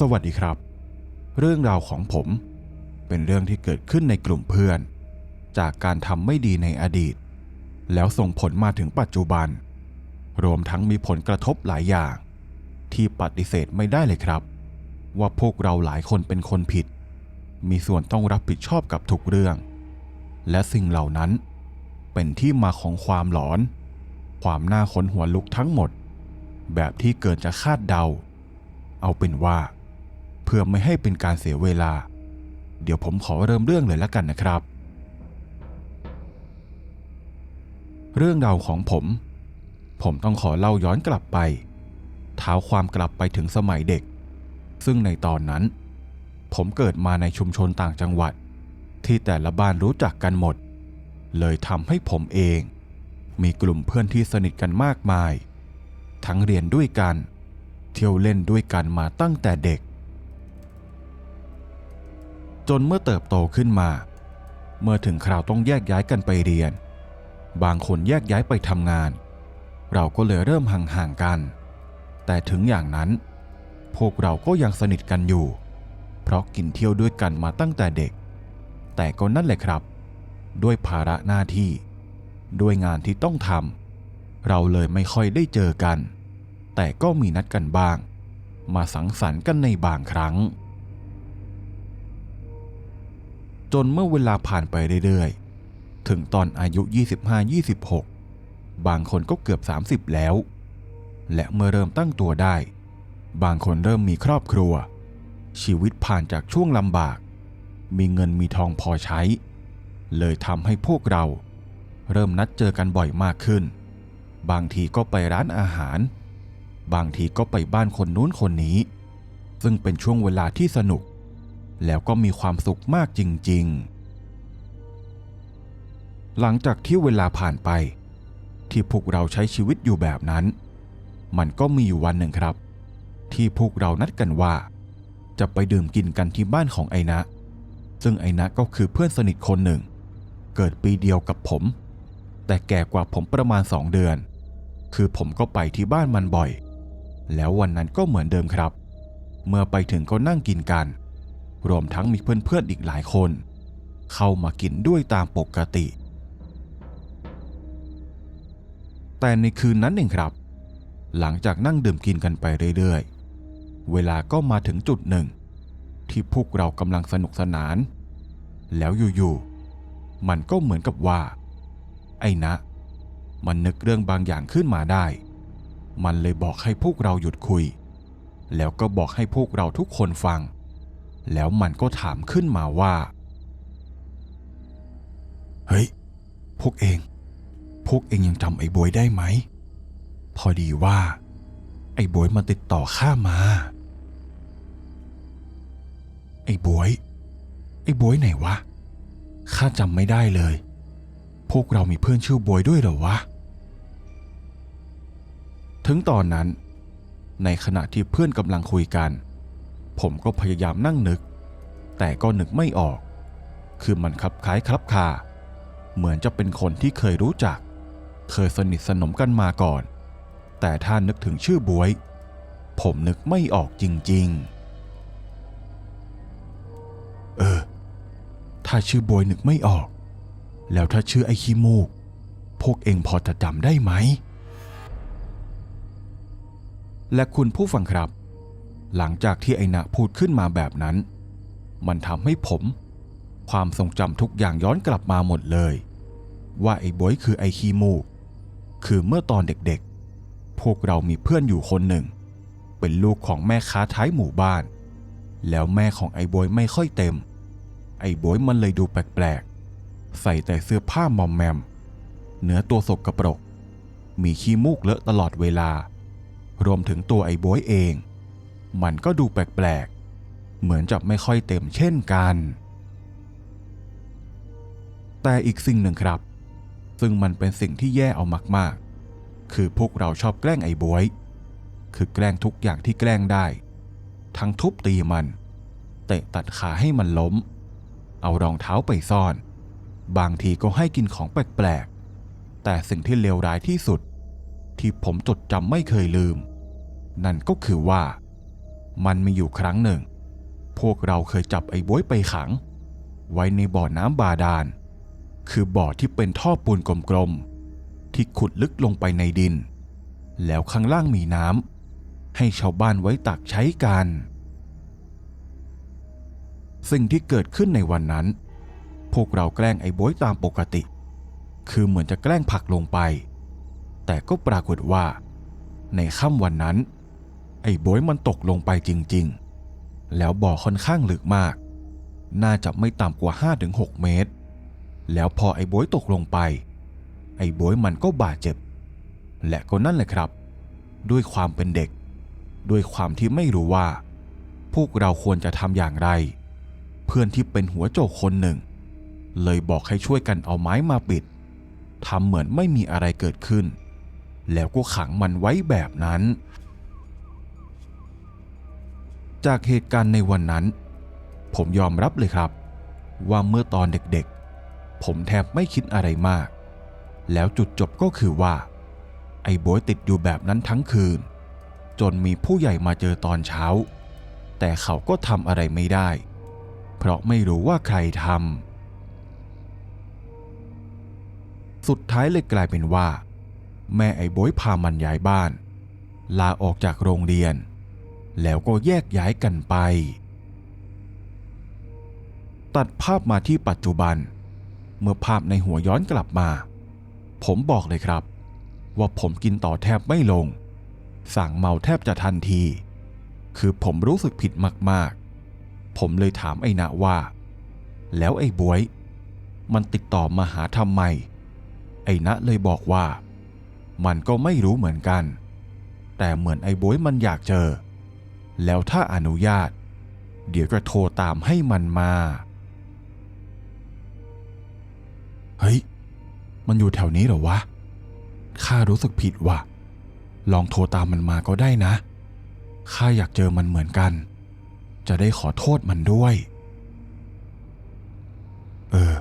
สวัสดีครับ เรื่องราวของผมเป็นเรื่องที่เกิดขึ้นในกลุ่มเพื่อน จากการทำไม่ดีในอดีต แล้วส่งผลมาถึงปัจจุบัน รวมทั้งมีผลกระทบหลายอย่าง ที่ปฏิเสธไม่ได้เลยครับ ว่าพวกเราหลายคนเป็นคนผิด มีส่วนต้องรับผิดชอบกับทุกเรื่อง และสิ่งเหล่านั้น เป็นที่มาของความหลอน ความน่าขนหัวลุกทั้งหมด แบบที่เกินจะคาดเดา เอาเป็นว่า เพื่อไม่ให้เป็นการเสียเวลา เดี๋ยวผมขอเริ่มเรื่องเลยละกันนะครับ เรื่องราวของผม ผมต้องขอเล่าย้อนกลับไปเท้าความกลับไปถึงสมัยเด็ก ซึ่งในตอนนั้น ผมเกิดมาในชุมชนต่างจังหวัด ที่แต่ละบ้านรู้จักกันหมด เลยทำให้ผมเอง มีกลุ่มเพื่อนที่สนิทกันมากมาย ทั้งเรียนด้วยกัน เที่ยวเล่นด้วยกันมาตั้งแต่เด็ก จนเมื่อเติบโตขึ้นมา เมื่อถึงคราวต้องแยกย้ายกันไปเรียน บางคนแยกย้ายไปทำงาน เราก็เลยเริ่มห่างๆกัน แต่ถึงอย่างนั้น พวกเราก็ยังสนิทกันอยู่ เพราะกินเที่ยวด้วยกันมาตั้งแต่เด็ก แต่ก็นั่นแหละครับ ด้วยภาระหน้าที่ ด้วยงานที่ต้องทำเราเลยไม่ค่อยได้เจอกัน แต่ก็มีนัดกันบ้าง มาสังสรรค์กันในบางครั้ง จนเมื่อเวลาผ่านไปเรื่อยๆ ถึงตอนอายุ 25-26 บางคนก็เกือบ 30 แล้ว และเมื่อเริ่มตั้งตัวได้ บางคนเริ่มมีครอบครัว ชีวิตผ่านจากช่วงลำบาก มีเงินมีทองพอใช้ เลยทำให้พวกเรา เริ่มนัดเจอกันบ่อยมากขึ้น บางทีก็ไปร้านอาหาร บางทีก็ไปบ้านคนนู้นคนนี้ ซึ่งเป็นช่วงเวลาที่สนุก แล้วก็มีความสุขมากจริง ๆ หลังจากที่เวลาผ่านไป ที่พวกเราใช้ชีวิตอยู่แบบนั้น มันก็มีอยู่วันหนึ่งครับ ที่พวกเรานัดกันว่า จะไปดื่มกินกันที่บ้านของไอนะ ซึ่งไอนะก็คือเพื่อนสนิทคนหนึ่ง เกิดปีเดียวกับผม แต่แก่กว่าผมประมาณสองเดือน คือผมก็ไปที่บ้านมันบ่อย แล้ววันนั้นก็เหมือนเดิมครับ เมื่อไปถึงก็นั่งกินกัน รวมทั้งมีเพื่อนๆอีกหลายคน เข้ามากินด้วยตามปกติ แต่ในคืนนั้นเองครับ หลังจากนั่งดื่มกินกันไปเรื่อยๆ เวลาก็มาถึงจุดหนึ่ง ที่พวกเรากำลังสนุกสนาน แล้วอยู่ๆ มันก็เหมือนกับว่า ไอ้นะ มันนึกเรื่องบางอย่างขึ้นมาได้ มันเลยบอกให้พวกเราหยุดคุย แล้วก็บอกให้พวกเราทุกคนฟัง แล้วมันก็ถามขึ้นมาว่า เฮ้ย พวกเอง พวกเองยังจำไอ้บวยได้ไหม พอดีว่า ไอ้บวยมาติดต่อข้ามา ไอ้บวย ไอ้บวยไหนวะ ข้าจำไม่ได้เลย พวกเรามีเพื่อนชื่อบวยด้วยเหรอวะ ถึงตอนนั้น ในขณะที่เพื่อนกำลังคุยกัน ผมก็พยายามนั่งนึก แต่ก็นึกไม่ออก คือมันคลับคล้ายคลับคา เหมือนจะเป็นคนที่เคยรู้จัก เคยสนิทสนมกันมาก่อน แต่ถ้านึกถึงชื่อบวย ผมนึกไม่ออกจริง ๆ เออ ถ้าชื่อบวยนึกไม่ออก แล้วถ้าชื่อไอ้ขี้มูก พวกเองพอจะจำได้ไหมและคุณผู้ฟังครับ หลังจากที่ไอนะพูดขึ้นมาแบบนั้น มันทำให้ผม ความทรงจำทุกอย่างย้อนกลับมาหมดเลย ว่าไอ้บอยคือไอ้ขี้มูก คือเมื่อตอนเด็กๆ พวกเรามีเพื่อนอยู่คนหนึ่ง เป็นลูกของแม่ค้าท้ายหมู่บ้าน แล้วแม่ของไอ้บอยไม่ค่อยเต็ม ไอ้บอยมันเลยดูแปลกๆ ใส่แต่เสื้อผ้ามอมแมม เนื้อตัวสกปรก มีขี้มูกเลอะตลอดเวลา รวมถึงตัวไอ้บอยเอง มันก็ดูแปลกๆ เหมือนจะไม่ค่อยเต็มเช่นกัน แต่อีกสิ่งหนึ่งครับ ซึ่งมันเป็นสิ่งที่แย่เอามากๆ คือพวกเราชอบแกล้งไอ้บวย คือแกล้งทุกอย่างที่แกล้งได้ ทั้งทุบตีมัน เตะตัดขาให้มันล้ม เอารองเท้าไปซ่อน บางทีก็ให้กินของแปลกๆ แต่สิ่งที่เลวร้ายที่สุด ที่ผมจดจำไม่เคยลืมนั่นก็คือว่า มันมีอยู่ครั้งหนึ่ง พวกเราเคยจับไอ้บวยไปขัง ไว้ในบ่อน้ำบาดาล คือบ่อที่เป็นท่อปูนกลมๆ ที่ขุดลึกลงไปในดิน แล้วข้างล่างมีน้ำให้ชาวบ้านไว้ตักใช้กัน สิ่งที่เกิดขึ้นในวันนั้น พวกเราแกล้งไอ้บวยตามปกติ คือเหมือนจะแกล้งผลักลงไป แต่ก็ปรากฏว่า ในค่ำวันนั้น ไอ้บวยมันตกลงไปจริงๆ แล้วบ่อค่อนข้างลึกมาก น่าจะไม่ต่ำกว่า 5-6 เมตร แล้วพอไอ้บวยตกลงไป ไอ้บวยมันก็บาดเจ็บ และก็นั่นแหละครับ ด้วยความเป็นเด็ก ด้วยความที่ไม่รู้ว่า พวกเราควรจะทำอย่างไร เพื่อนที่เป็นหัวโจกคนหนึ่ง เลยบอกให้ช่วยกันเอาไม้มาปิดทำเหมือนไม่มีอะไรเกิดขึ้น แล้วก็ขังมันไว้แบบนั้น จากเหตุการณ์ในวันนั้น ผมยอมรับเลยครับ ว่าเมื่อตอนเด็กๆ ผมแทบไม่คิดอะไรมาก แล้วจุดจบก็คือว่า ไอ้บอยติดอยู่แบบนั้นทั้งคืน จนมีผู้ใหญ่มาเจอตอนเช้า แต่เขาก็ทำอะไรไม่ได้ เพราะไม่รู้ว่าใครทำสุดท้ายเลยกลายเป็นว่า แม่ไอ้บอยพามันย้ายบ้าน ลาออกจากโรงเรียน แล้วก็แยกย้ายกันไป ตัดภาพมาที่ปัจจุบัน เมื่อภาพในหัวย้อนกลับมา ผมบอกเลยครับ ว่าผมกินต่อแทบไม่ลง สั่งเมาแทบจะทันที คือผมรู้สึกผิดมากๆ ผมเลยถามไอ้นะว่า แล้วไอ้บวย มันติดต่อมาหาทำไม ไอ้นะเลยบอกว่า มันก็ไม่รู้เหมือนกัน แต่เหมือนไอ้บวยมันอยากเจอ แล้วถ้าอนุญาต เดี๋ยวจะโทรตามให้มันมา เฮ้ย มันอยู่แถวนี้เหรอวะ ข้ารู้สึกผิดว่ะ ลองโทรตามมันมาก็ได้นะ ข้าอยากเจอมันเหมือนกัน จะได้ขอโทษมันด้วย เออ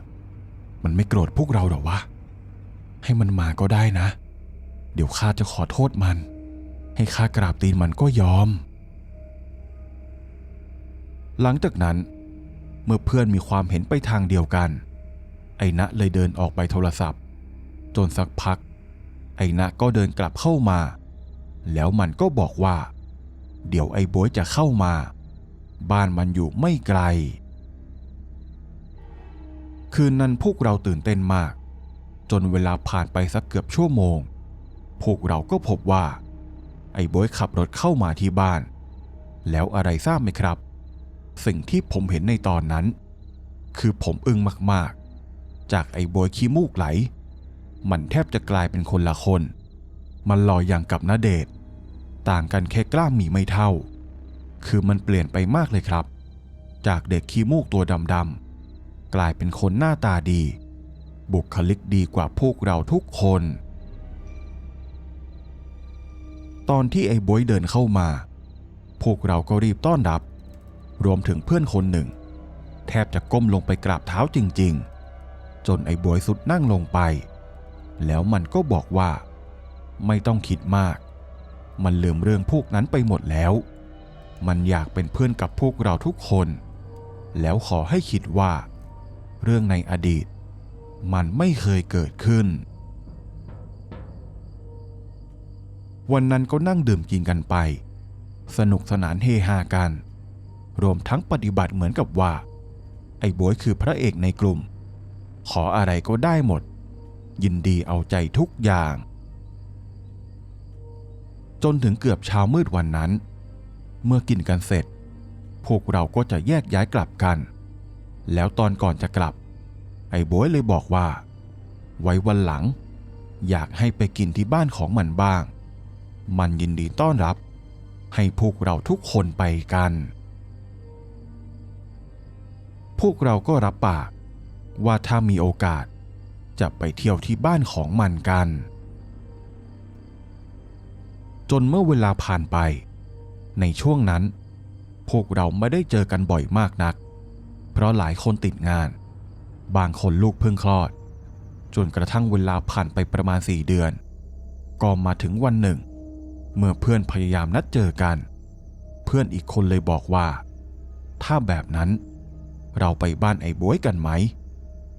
มันไม่โกรธพวกเราหรอวะ ให้มันมาก็ได้นะ เดี๋ยวข้าจะขอโทษมัน ให้ข้ากราบตีนมันก็ยอม หลังจากนั้น เมื่อเพื่อนมีความเห็นไปทางเดียวกัน ไอ้ณะเลยเดินออกไปโทรศัพท์ จนสักพัก ไอ้ณะก็เดินกลับเข้ามา แล้วมันก็บอกว่า เดี๋ยวไอ้โบยจะเข้ามา บ้านมันอยู่ไม่ไกล คืนนั้นพวกเราตื่นเต้นมาก จนเวลาผ่านไปสักเกือบชั่วโมง พวกเราก็พบว่า ไอ้โบยขับรถเข้ามาที่บ้าน แล้วอะไรทราบไหมครับ สิ่งที่ผมเห็นในตอนนั้น คือผมอึ้งมากๆ จากไอ้โบยขี้มูกไหล มันแทบจะกลายเป็นคนละคน มันลอยอย่างกับนาเดชต่างกันแค่กล้ามมีไม่เท่า คือมันเปลี่ยนไปมากเลยครับ จากเด็กขี้มูกตัวดำๆกลายเป็นคนหน้าตาดี บุคลิกดีกว่าพวกเราทุกคน ตอนที่ไอ้บวยเดินเข้ามา พวกเราก็รีบต้อนรับ รวมถึงเพื่อนคนหนึ่ง แทบจะก้มลงไปกราบเท้าจริง ๆ จนไอ้บวยสุดนั่งลงไป แล้วมันก็บอกว่า ไม่ต้องคิดมาก มันลืมเรื่องพวกนั้นไปหมดแล้ว มันอยากเป็นเพื่อนกับพวกเราทุกคน แล้วขอให้คิดว่า เรื่องในอดีต มันไม่เคยเกิดขึ้น วันนั้นก็นั่งดื่มกินกันไปสนุกสนานเฮฮากัน รวมทั้งปฏิบัติเหมือนกับว่า ไอ้บวยคือพระเอกในกลุ่ม ขออะไรก็ได้หมด ยินดีเอาใจทุกอย่าง จนถึงเกือบเช้ามืดวันนั้น เมื่อกินกันเสร็จ พวกเราก็จะแยกย้ายกลับกัน แล้วตอนก่อนจะกลับ ไอ้บวยเลยบอกว่า ไว้วันหลัง อยากให้ไปกินที่บ้านของมันบ้าง มันยินดีต้อนรับ ให้พวกเราทุกคนไปกัน พวกเราก็รับปาก ว่าถ้ามีโอกาส จะไปเที่ยวที่บ้านของมันกัน จนเมื่อเวลาผ่านไป ในช่วงนั้น พวกเราไม่ได้เจอกันบ่อยมากนัก เพราะหลายคนติดงาน บางคนลูกเพิ่งคลอด จนกระทั่งเวลาผ่านไปประมาณสี่เดือน ก็มาถึงวันหนึ่ง เมื่อเพื่อนพยายามนัดเจอกัน เพื่อนอีกคนเลยบอกว่า ถ้าแบบนั้นเเราไปบ้านไอ้บวยกันไหม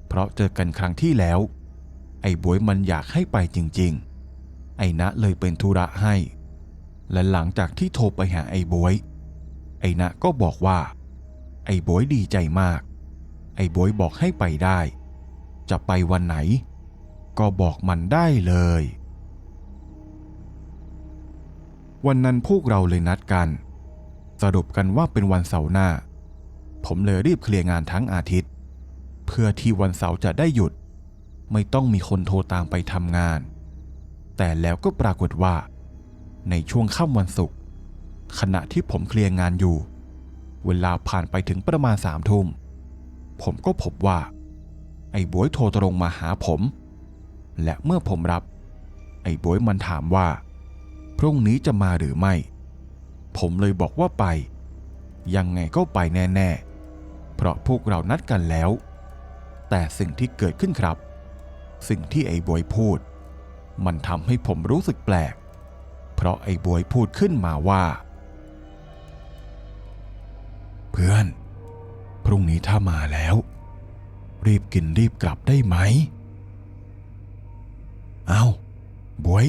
เพราะเจอกันครั้งที่แล้ว ไอ้บวยมันอยากให้ไปจริงๆ ไอ้ณเลยเป็นธุระให้ และหลังจากที่โทรไปหาไอ้บวย ไอ้ณก็บอกว่า ไอ้บวยดีใจมาก ไอ้บวยบอกให้ไปได้ จะไปวันไหน ก็บอกมันได้เลย วันนั้นพวกเราเลยนัดกัน สรุปกันว่าเป็นวันเสาร์หน้า ผมเลยรีบเคลียร์งานทั้งอาทิตย์ เพื่อที่วันเสาร์จะได้หยุด ไม่ต้องมีคนโทรตามไปทำงาน แต่แล้วก็ปรากฏว่า ในช่วงค่ำวันศุกร์ขณะที่ผมเคลียร์งานอยู่ เวลาผ่านไปถึงประมาณสามทุ่ม ผมก็พบว่า ไอ้บวยโทรตรงมาหาผม และเมื่อผมรับ ไอ้บวยมันถามว่า พรุ่งนี้จะมาหรือไม่ ผมเลยบอกว่าไป ยังไงก็ไปแน่ ๆ เพราะพวกเรานัดกันแล้ว แต่สิ่งที่เกิดขึ้นครับ สิ่งที่ไอ้บวยพูด มันทำให้ผมรู้สึกแปลก เพราะไอ้บวยพูดขึ้นมาว่า เพื่อน พรุ่งนี้ถ้ามาแล้ว รีบกินรีบกลับได้ไหม เอาบวย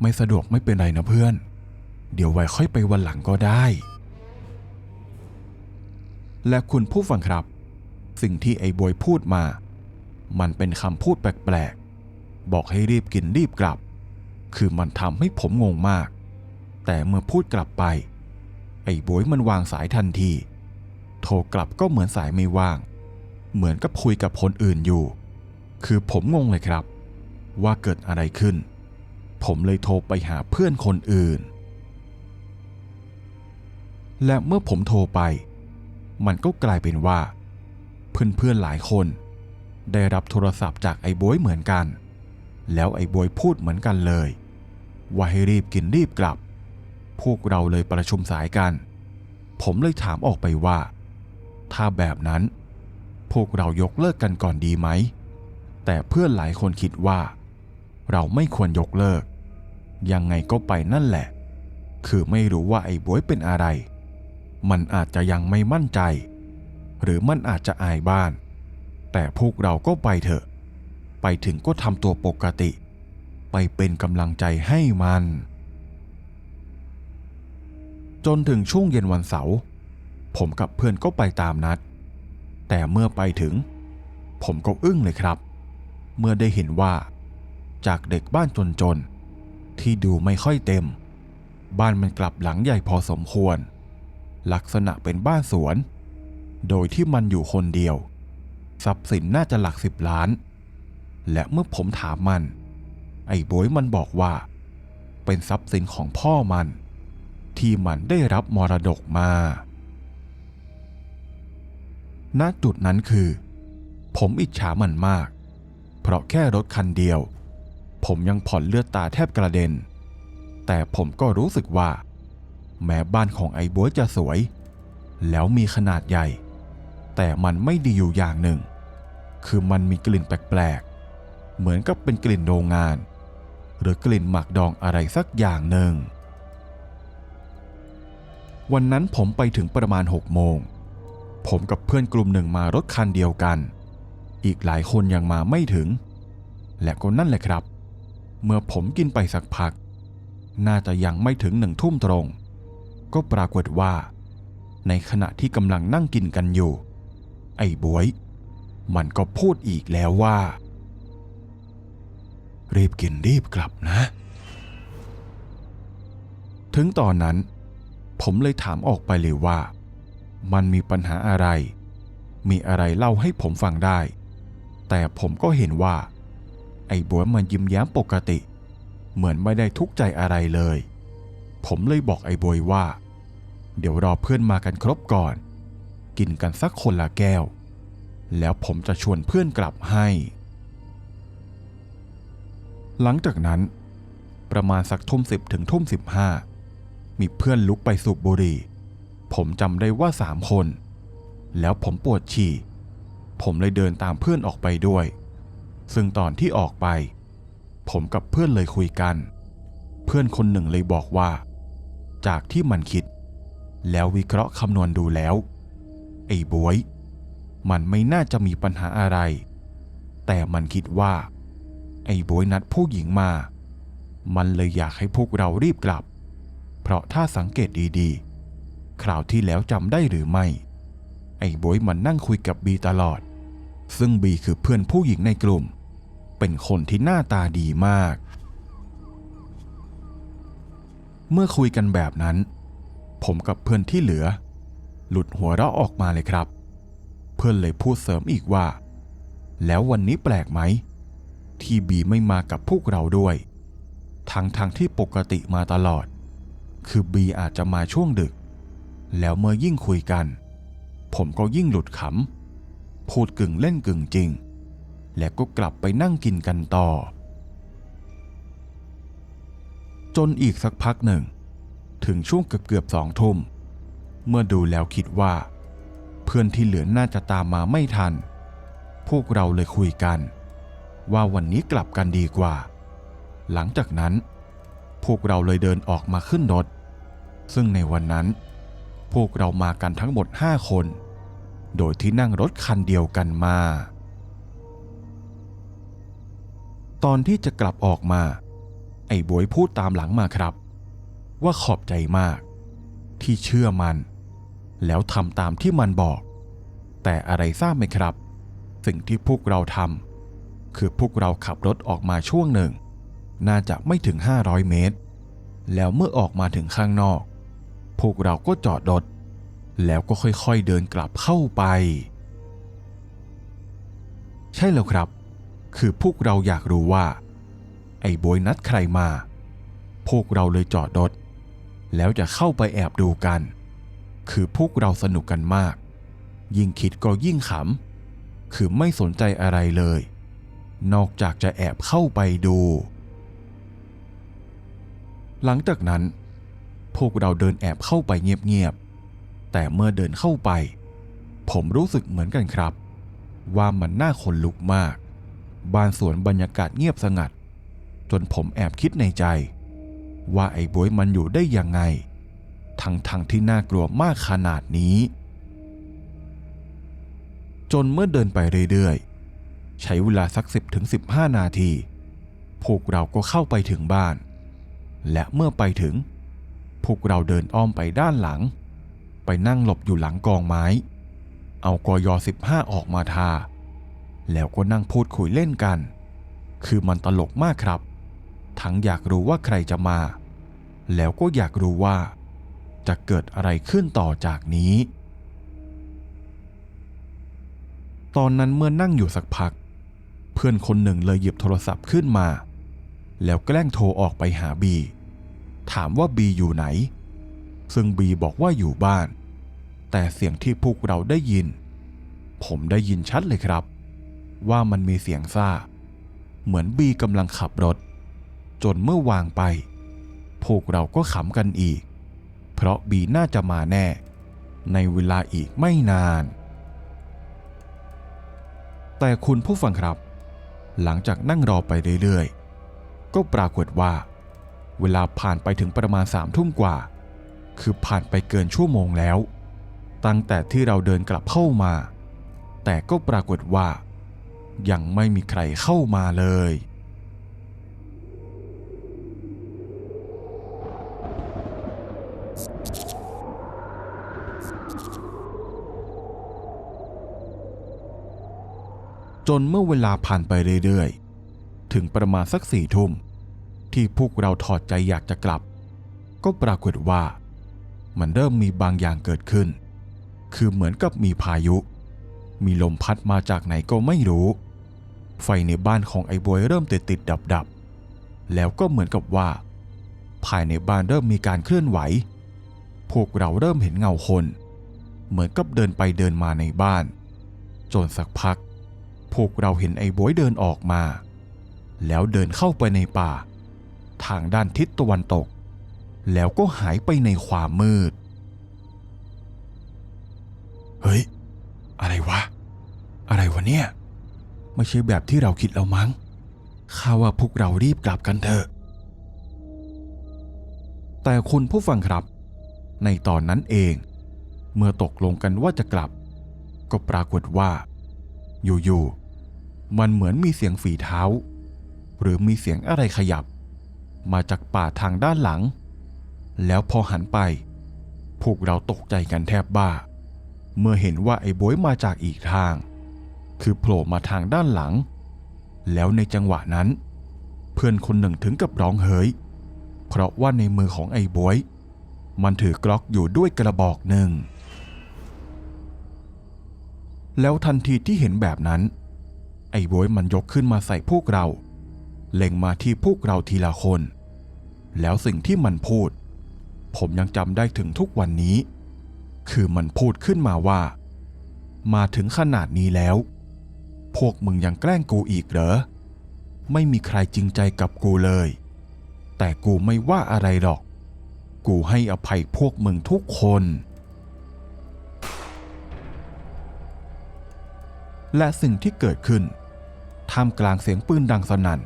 ไม่สะดวกไม่เป็นไรนะเพื่อน เดี๋ยวไว้ค่อยไปวันหลังก็ได้ และคุณผู้ฟังครับ สิ่งที่ไอ้บวยพูดมา มันเป็นคำพูดแปลกๆ บอกให้รีบกินรีบกลับ คือมันทำให้ผมงงมาก แต่เมื่อพูดกลับไป ไอ้บวยมันวางสายทันที โทรกลับก็เหมือนสายไม่ว่าง เหมือนกับคุยกับคนอื่นอยู่ คือผมงงเลยครับ ว่าเกิดอะไรขึ้น ผมเลยโทรไปหาเพื่อนคนอื่น และเมื่อผมโทรไป มันก็กลายเป็นว่า เพื่อนๆหลายคน ได้รับโทรศัพท์จากไอ้บวยเหมือนกัน แล้วไอ้บวยพูดเหมือนกันเลย ว่าให้รีบกินรีบกลับ พวกเราเลยประชุมสายกัน ผมเลยถามออกไปว่า ถ้าแบบนั้น พวกเรายกเลิกกันก่อนดีไหม แต่เพื่อนหลายคนคิดว่า เราไม่ควรยกเลิก ยังไงก็ไปนั่นแหละ คือไม่รู้ว่าไอ้บวยเป็นอะไร มันอาจจะยังไม่มั่นใจ หรือมันอาจจะอายบ้าน แต่พวกเราก็ไปเถอะ ไปถึงก็ทำตัวปกติ ไปเป็นกำลังใจให้มัน จนถึงช่วงเย็นวันเสาร์ผมกับเพื่อนก็ไปตามนัด แต่เมื่อไปถึง ผมก็อึ้งเลยครับ เมื่อได้เห็นว่า จากเด็กบ้านจนๆที่ดูไม่ค่อยเต็ม บ้านมันกลับหลังใหญ่พอสมควร ลักษณะเป็นบ้านสวน โดยที่มันอยู่คนเดียว ทรัพย์สินน่าจะหลักสิบล้าน และเมื่อผมถามมัน ไอ้บวยมันบอกว่า เป็นทรัพย์สินของพ่อมัน ที่มันได้รับมรดกมา ณจุดนั้นคือ ผมอิจฉามันมาก เพราะแค่รถคันเดียว ผมยังผ่อนเลือดตาแทบกระเด็น แต่ผมก็รู้สึกว่า แม้บ้านของไอ้บัวจะสวย แล้วมีขนาดใหญ่ แต่มันไม่ดีอยู่อย่างหนึ่ง คือมันมีกลิ่นแปลกๆ เหมือนกับเป็นกลิ่นโรงงาน หรือกลิ่นหมักดองอะไรสักอย่างหนึ่ง วันนั้นผมไปถึงประมาณหกโมง ผมกับเพื่อนกลุ่มหนึ่งมารถคันเดียวกัน อีกหลายคนยังมาไม่ถึง และก็นั่นแหละครับ เมื่อผมกินไปสักพัก น่าจะยังไม่ถึงหนึ่งทุ่มตรง ก็ปรากฏว่า ในขณะที่กำลังนั่งกินกันอยู่ ไอ้บวย มันก็พูดอีกแล้วว่า รีบกินรีบกลับนะ ถึงตอนนั้น ผมเลยถามออกไปเลยว่า มันมีปัญหาอะไร มีอะไรเล่าให้ผมฟังได้ แต่ผมก็เห็นว่า ไอ้บวยมันยิ้มแย้มปกติ เหมือนไม่ได้ทุกข์ใจอะไรเลยผมเลยบอกไอ้บวยว่า เดี๋ยวรอเพื่อนมากันครบก่อน กินกันสักคนละแก้ว แล้วผมจะชวนเพื่อนกลับให้ หลังจากนั้น ประมาณสักทุ่มสิบถึงทุ่มสิบห้ามีเพื่อนลุกไปสูบบุหรี่ ผมจำได้ว่าสามคน แล้วผมปวดฉี่ ผมเลยเดินตามเพื่อนออกไปด้วย ซึ่งตอนที่ออกไป ผมกับเพื่อนเลยคุยกัน เพื่อนคนหนึ่งเลยบอกว่า จากที่มันคิด แล้ววิเคราะห์คำนวณดูแล้ว ไอ้บวย มันไม่น่าจะมีปัญหาอะไร แต่มันคิดว่า ไอ้บวยนัดผู้หญิงมา มันเลยอยากให้พวกเรารีบกลับ เพราะถ้าสังเกตดีๆ คราวที่แล้วจำได้หรือไม่ ไอ้บวยมันนั่งคุยกับบีตลอด ซึ่งบีคือเพื่อนผู้หญิงในกลุ่ม เป็นคนที่หน้าตาดีมาก เมื่อคุยกันแบบนั้น ผมกับเพื่อนที่เหลือ หลุดหัวเราะออกมาเลยครับ เพื่อนเลยพูดเสริมอีกว่า แล้ววันนี้แปลกไหม ที่บีไม่มากับพวกเราด้วย ทั้งทางที่ปกติมาตลอด คือบีอาจจะมาช่วงดึก แล้วเมื่อยิ่งคุยกัน ผมก็ยิ่งหลุดขำพูดกึ่งเล่นกึ่งจริง และก็กลับไปนั่งกินกันต่อจนอีกสักพักหนึ่ง ถึงช่วงเกือบเกือบสองทุ่ม เมื่อดูแล้วคิดว่า เพื่อนที่เหลือน่าจะตามมาไม่ทัน พวกเราเลยคุยกัน ว่าวันนี้กลับกันดีกว่า หลังจากนั้น พวกเราเลยเดินออกมาขึ้นรถ ซึ่งในวันนั้น พวกเรามากันทั้งหมดห้าคน โดยที่นั่งรถคันเดียวกันมา ตอนที่จะกลับออกมาไอ้บวยพูดตามหลังมาครับ ว่าขอบใจมาก ที่เชื่อมัน แล้วทำตามที่มันบอก แต่อะไรทราบไหมครับ สิ่งที่พวกเราทำคือพวกเราขับรถออกมาช่วงหนึ่ง น่าจะไม่ถึง 500 เมตร แล้วเมื่อออกมาถึงข้างนอก พวกเราก็จอดรถแล้วก็ค่อยๆเดินกลับเข้าไป ใช่แล้วครับ คือพวกเราอยากรู้ว่า ไอ้บอยนัดใครมา พวกเราเลยจอดรถ แล้วจะเข้าไปแอบดูกัน คือพวกเราสนุกกันมาก ยิ่งคิดก็ยิ่งขำ คือไม่สนใจอะไรเลย นอกจากจะแอบเข้าไปดู หลังจากนั้น พวกเราเดินแอบเข้าไปเงียบๆ แต่เมื่อเดินเข้าไป ผมรู้สึกเหมือนกันครับ ว่ามันน่าขนลุกมากบ้านสวนบรรยากาศเงียบสงัด จนผมแอบคิดในใจ ว่าไอ้บวยมันอยู่ได้ยังไง ทั้งทงๆที่น่ากลัวมากขนาดนี้ จนเมื่อเดินไปเรื่อยๆ ใช้เวลาสัก 10ถึง15 นาที พวกเราก็เข้าไปถึงบ้าน และเมื่อไปถึง พวกเราเดินอ้อมไปด้านหลัง ไปนั่งหลบอยู่หลังกองไม้ เอากอยอ15 ออกมาทา แล้วก็นั่งพูดคุยเล่นกัน คือมันตลกมากครับ ทั้งอยากรู้ว่าใครจะมา แล้วก็อยากรู้ว่า จะเกิดอะไรขึ้นต่อจากนี้ ตอนนั้นเมื่อนั่งอยู่สักพัก เพื่อนคนหนึ่งเลยหยิบโทรศัพท์ขึ้นมา แล้วแกล้งโทรออกไปหาบี ถามว่าบีอยู่ไหน ซึ่งบีบอกว่าอยู่บ้าน แต่เสียงที่พวกเราได้ยิน ผมได้ยินชัดเลยครับ ว่ามันมีเสียงซ่าเหมือนบีกำลังขับรถ จนเมื่อวางไป พวกเราก็ขำกันอีก เพราะบีน่าจะมาแน่ ในเวลาอีกไม่นาน แต่คุณผู้ฟังครับ หลังจากนั่งรอไปเรื่อยๆ ก็ปรากฏว่า เวลาผ่านไปถึงประมาณสามทุ่มกว่า คือผ่านไปเกินชั่วโมงแล้ว ตั้งแต่ที่เราเดินกลับเข้ามา แต่ก็ปรากฏว่ายังไม่มีใครเข้ามาเลย จนเมื่อเวลาผ่านไปเรื่อยๆ ถึงประมาณสักสี่ทุ่ม ที่พวกเราถอดใจอยากจะกลับ ก็ปรากฏว่า มันเริ่มมีบางอย่างเกิดขึ้น คือเหมือนกับมีพายุ มีลมพัดมาจากไหนก็ไม่รู้ ไฟในบ้านของไอ้บอยเริ่มติดติดดับดับแล้วก็เหมือนกับว่า ภายในบ้านเริ่มมีการเคลื่อนไหว พวกเราเริ่มเห็นเงาคน เหมือนกับเดินไปเดินมาในบ้าน จนสักพัก พวกเราเห็นไอ้บวยเดินออกมา แล้วเดินเข้าไปในป่า ทางด้านทิศตะวันตก แล้วก็หายไปในความมืด เฮ้ย อะไรวะ อะไรวะเนี่ย ไม่ใช่แบบที่เราคิดแล้วมั้งข้าว่าพวกเรารีบกลับกันเถอะ แต่คุณผู้ฟังครับ ในตอนนั้นเอง เมื่อตกลงกันว่าจะกลับ ก็ปรากฏว่า อยู่ๆ มันเหมือนมีเสียงฝีเท้า หรือมีเสียงอะไรขยับ มาจากป่าทางด้านหลัง แล้วพอหันไป พวกเราตกใจกันแทบบ้า เมื่อเห็นว่าไอ้บวยมาจากอีกทาง คือโผล่มาทางด้านหลัง แล้วในจังหวะนั้น เพื่อนคนหนึ่งถึงกับร้องเฮ้ยเพราะว่าในมือของไอ้บวย มันถือกล็อกอยู่ด้วยกระบอกหนึ่งแล้วทันทีที่เห็นแบบนั้น ไอ้บวยมันยกขึ้นมาใส่พวกเรา เล็งมาที่พวกเราทีละคน แล้วสิ่งที่มันพูด ผมยังจำได้ถึงทุกวันนี้ คือมันพูดขึ้นมาว่า มาถึงขนาดนี้แล้ว พวกมึงยังแกล้งกูอีกเหรอ ไม่มีใครจริงใจกับกูเลย แต่กูไม่ว่าอะไรหรอก กูให้อภัยพวกมึงทุกคนและสิ่งที่เกิดขึ้น ท่ามกลางเสียงปืนดังสนั่น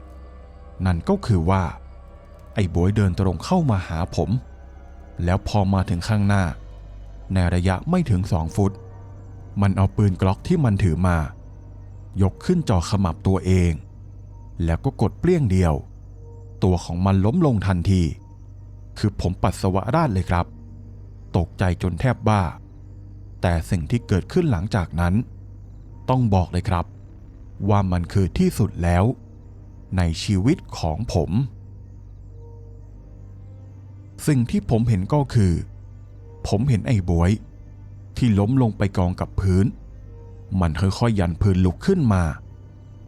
นั่นก็คือว่า ไอ้บวยเดินตรงเข้ามาหาผม แล้วพอมาถึงข้างหน้า ในระยะไม่ถึงสองฟุต มันเอาปืนกล็อกที่มันถือมา ยกขึ้นจ่อขมับตัวเอง แล้วก็กดเปรี้ยงเดียว ตัวของมันล้มลงทันที คือผมปัสสาวะราดเลยครับ ตกใจจนแทบบ้า แต่สิ่งที่เกิดขึ้นหลังจากนั้น ต้องบอกเลยครับ ว่ามันคือที่สุดแล้ว ในชีวิตของผม สิ่งที่ผมเห็นก็คือ ผมเห็นไอ้บวย ที่ล้มลงไปกองกับพื้น มันค่อยๆยันพื้นลุกขึ้นมา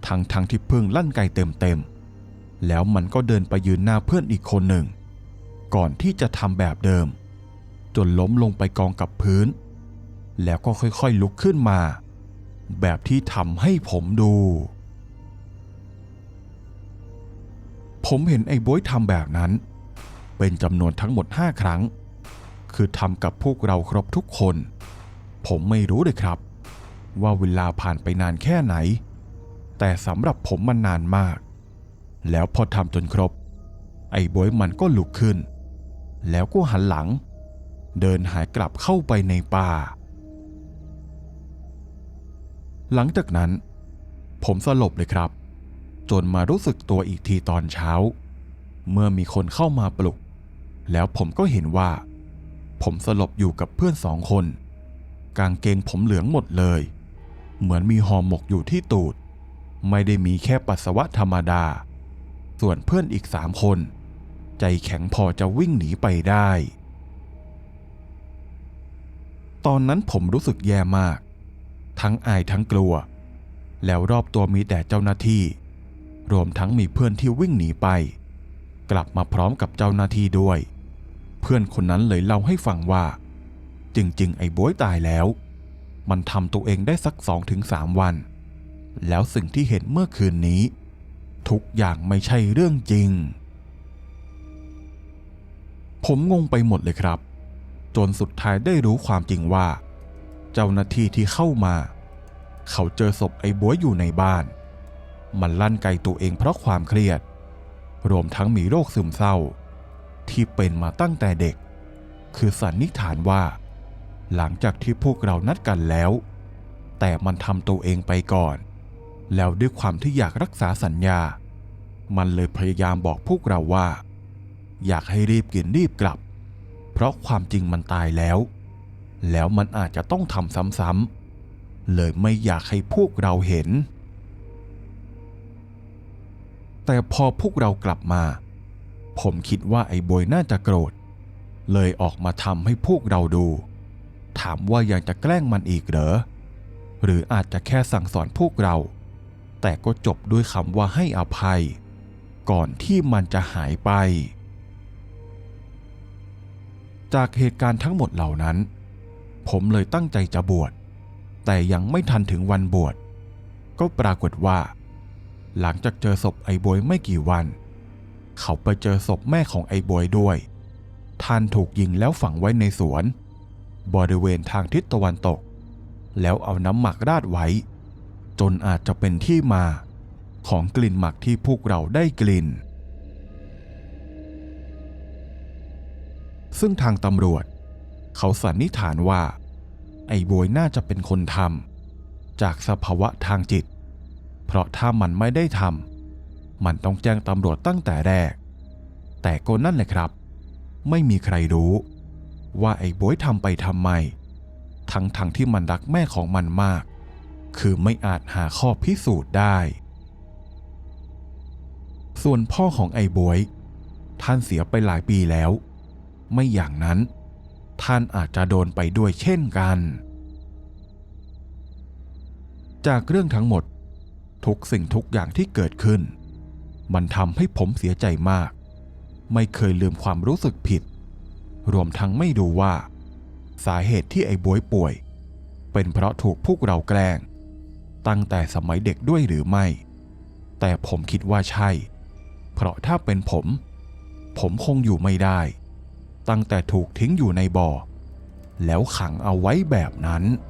ทั้งทั้งที่เพิ่งลั่นไกเต็มๆแล้วมันก็เดินไปยืนหน้าเพื่อนอีกคนหนึ่ง ก่อนที่จะทำแบบเดิม จนล้มลงไปกองกับพื้น แล้วก็ค่อยๆลุกขึ้นมา แบบที่ทำให้ผมดู ผมเห็นไอ้บวยทำแบบนั้น เป็นจำนวนทั้งหมดห้าครั้ง คือทำกับพวกเราครบทุกคน ผมไม่รู้เลยครับ ว่าเวลาผ่านไปนานแค่ไหน แต่สำหรับผมมันนานมาก แล้วพอทำจนครบ ไอ้บวยมันก็ลุกขึ้น แล้วก็หันหลัง เดินหายกลับเข้าไปในป่า หลังจากนั้น ผมสลบเลยครับ จนมารู้สึกตัวอีกทีตอนเช้า เมื่อมีคนเข้ามาปลุก แล้วผมก็เห็นว่า ผมสลบอยู่กับเพื่อนสองคน กางเกงผมเหลืองหมดเลย เหมือนมีห่อหมกอยู่ที่ตูด ไม่ได้มีแค่ปัสสาวะธรรมดา ส่วนเพื่อนอีกสามคน ใจแข็งพอจะวิ่งหนีไปได้ ตอนนั้นผมรู้สึกแย่มาก ทั้งอายทั้งกลัว แล้วรอบตัวมีแต่เจ้าหน้าที่ รวมทั้งมีเพื่อนที่วิ่งหนีไป กลับมาพร้อมกับเจ้าหน้าที่ด้วย เพื่อนคนนั้นเลยเล่าให้ฟังว่า จริง ๆ ไอ้บวยตายแล้ว มันทำตัวเองได้สักสองถึงสามวัน แล้วสิ่งที่เห็นเมื่อคืนนี้ ทุกอย่างไม่ใช่เรื่องจริง ผมงงไปหมดเลยครับ จนสุดท้ายได้รู้ความจริงว่า เจ้าหน้าที่ที่เข้ามา เขาเจอศพไอ้บัวอยู่ในบ้าน มันลั่นไกตัวเองเพราะความเครียด รวมทั้งมีโรคซึมเศร้า ที่เป็นมาตั้งแต่เด็ก คือสันนิษฐานว่า หลังจากที่พวกเรานัดกันแล้ว แต่มันทำตัวเองไปก่อน แล้วด้วยความที่อยากรักษาสัญญา มันเลยพยายามบอกพวกเราว่า อยากให้รีบกินรีบกลับ เพราะความจริงมันตายแล้ว แล้วมันอาจจะต้องทำซ้ำๆ เลยไม่อยากให้พวกเราเห็น แต่พอพวกเรากลับมา ผมคิดว่าไอ้บอยน่าจะโกรธ เลยออกมาทำให้พวกเราดู ถามว่ายังจะแกล้งมันอีกเหรอ หรืออาจจะแค่สั่งสอนพวกเรา แต่ก็จบด้วยคำว่าให้อภัย ก่อนที่มันจะหายไป จากเหตุการณ์ทั้งหมดเหล่านั้น ผมเลยตั้งใจจะบวช แต่ยังไม่ทันถึงวันบวช ก็ปรากฏว่า หลังจากเจอศพไอ้บวยไม่กี่วัน เขาไปเจอศพแม่ของไอ้บวยด้วย ท่านถูกยิงแล้วฝังไว้ในสวน บริเวณทางทิศตะวันตก แล้วเอาน้ำหมักราดไว้ จนอาจจะเป็นที่มา ของกลิ่นหมักที่พวกเราได้กลิ่นซึ่งทางตำรวจ เขาสันนิษฐานว่า ไอ้บวยน่าจะเป็นคนทำจากสภาวะทางจิต เพราะถ้ามันไม่ได้ทำมันต้องแจ้งตำรวจตั้งแต่แรก แต่ก็นั่นแหละครับ ไม่มีใครรู้ ว่าไอ้บวยทำไปทำไม ทั้งทั้งที่มันรักแม่ของมันมาก คือไม่อาจหาข้อพิสูจน์ได้ ส่วนพ่อของไอ้บวย ท่านเสียไปหลายปีแล้ว ไม่อย่างนั้น ท่านอาจจะโดนไปด้วยเช่นกัน จากเรื่องทั้งหมด ทุกสิ่งทุกอย่างที่เกิดขึ้น มันทำให้ผมเสียใจมาก ไม่เคยลืมความรู้สึกผิด รวมทั้งไม่ดูว่า สาเหตุที่ไอ้บวยป่วย เป็นเพราะถูกพวกเราแกล้ง ตั้งแต่สมัยเด็กด้วยหรือไม่ แต่ผมคิดว่าใช่ เพราะถ้าเป็นผม ผมคงอยู่ไม่ได้ ตั้งแต่ถูกทิ้งอยู่ในบ่อ แล้วขังเอาไว้แบบนั้น「